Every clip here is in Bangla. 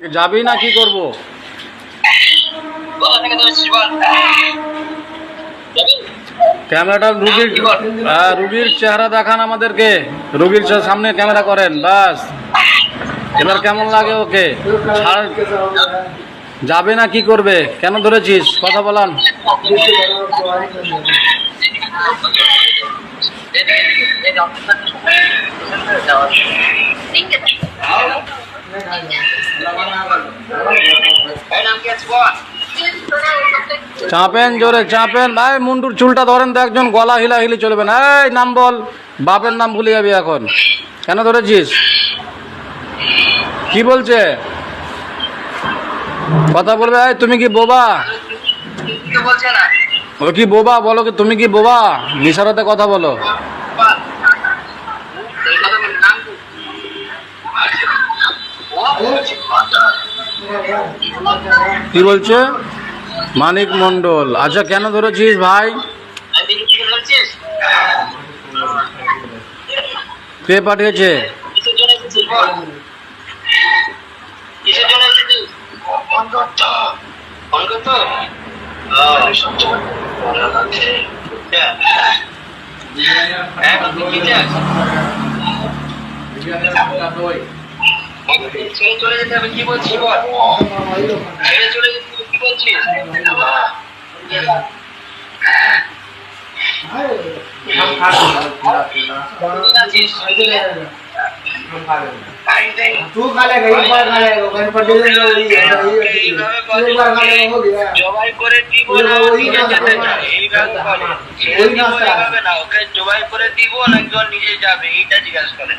যাবি না কি করব? ক্যামেরাটা রুগীর হ্যাঁ রুগীর চেহারা দেখান আমাদেরকে রুগীর সামনে ক্যামেরা করেন বাস এবার কেমন লাগে ওকে যাবে না কি করবে কেন ধরেছিস কথা বলান আছে চাপেন জোরে, চাপেন। ভাই মুন্ডুর চুলটা ধরেন তো একজন গলা হিলা হিলি চলবে না। এই নাম বল, বাপের নাম ভুলে যাবি এখন। কেন ধরেছিস? কি বলছে? কথা বলবে তুমি কি বোবা? ও কি বোবা? বলো কি, তুমি কি বোবা? নিশারাতে কথা বলো। কি বলছে? মানিক মন্ডল আচ্ছা কেন ধরেছিস ভাই? কে পাঠিয়েছে? কিসের জন্য জবাই করে দিব ওকে জবাই করে দিব না একজন নিজে যাবে এইটা জিজ্ঞাসা করেন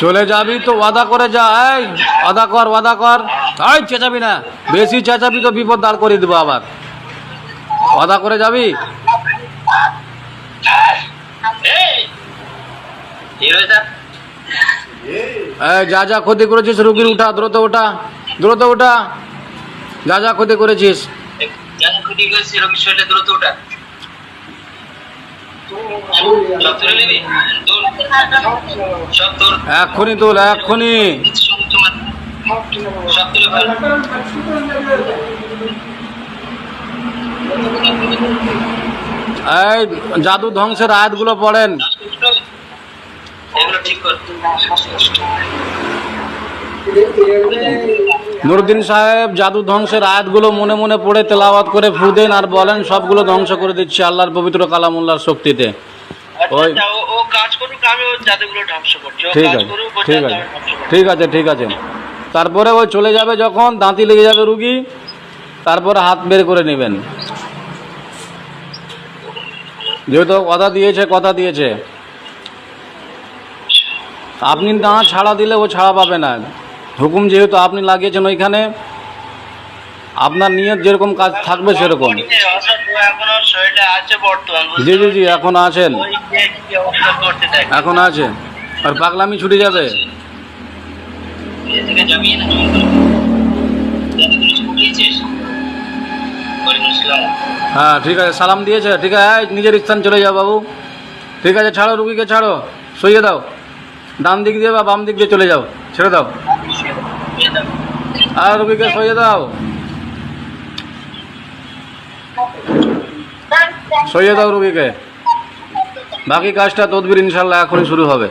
চলে যাব তো ওয়াদা করে যা, এই কর, ওয়াদা কর। এই, চেঁচাবি না, বেশি চেঁচাবি তো বিপদ দাঁড় করে দেবো আবার। ওয়াদা করে যাবি? যা যা ক্ষতি করেছিস, রুগীর উঠা, দ্রুত ওঠা দ্রুত ওঠা যা যা ক্ষতি করেছিস। দ্রুত ওটা এক্ষুনি তোল এক্ষুনি। এই জাদু ধ্বংসের আয়াতগুলো পড়েন। ঠিক নুরুদ্দিন সাহেব জাদু ধ্বংসের আয়াতগুলো মনে মনে পড়ে তেলাওয়াত করে ফু দেন আর বলেন সবগুলো ধ্বংস করে দিচ্ছি আল্লাহর পবিত্র কালামুল্লাহর শক্তিতে। ওই আচ্ছা, ও- ও কাজ করুক আমি ওর জাদুগুলো ধ্বংস করছি। ঠিক আছে ঠিক আছে। ঠিক আছে ঠিক আছে। তারপরে ওই চলে যাবে যখন দাঁতি লেগে যাবে রুগী তারপরে হাত বের করে নেবেন। যেহেতু কথা দিয়েছে কথা দিয়েছে। আপনি না ছাড়া দিলে ও ছাড়া পাবে না। হুকুম যেহেতু আপনি লাগিয়েছেন ওইখানে, আপনার নিয়ত যেরকম কাজ থাকবে সেরকম। জি জি জি, এখন আছেন। এখন আছে আর পাগলামি ছুটে যাবে। হ্যাঁ ঠিক আছে, সালাম দিয়েছে। ঠিক আছে নিজের স্থান চলে যাও বাবু। ঠিক আছে, ছাড়ো রুগীকে, ছাড়ো। সইয়ে দাও। ডান দিক দিয়ে বা বাম দিক দিয়ে চলে যাও। ছেড়ে দাও। আর রুগীকে সইয়ে দাও। সইয়ে দাও রুগীকে বাকি কাজটা তদবির ইনশাল্লাহ এখনই শুরু হবে।